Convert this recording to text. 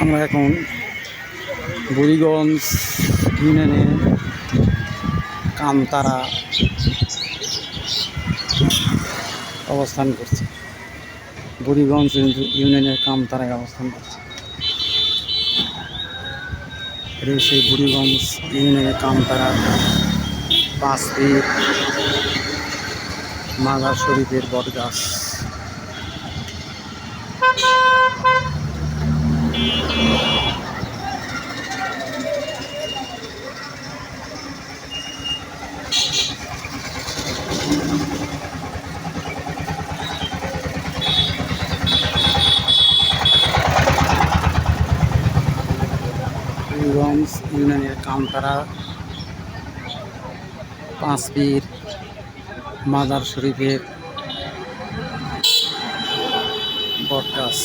আমরা এখন বুড়িগঞ্জ ইউনিয়নে কামতারা অবস্থান করছি। বুড়িগঞ্জ ইউনিয়নের কামতারায় অবস্থান করছি। সেই বুড়িগঞ্জ ইউনিয়নের কামতারা পাঁচ মাজার শরীফের বটগাছ। বুড়িগঞ্জ ইউনিয়নের কামতারা পাঁচ পীর মাজার শরীফের বটগাছ।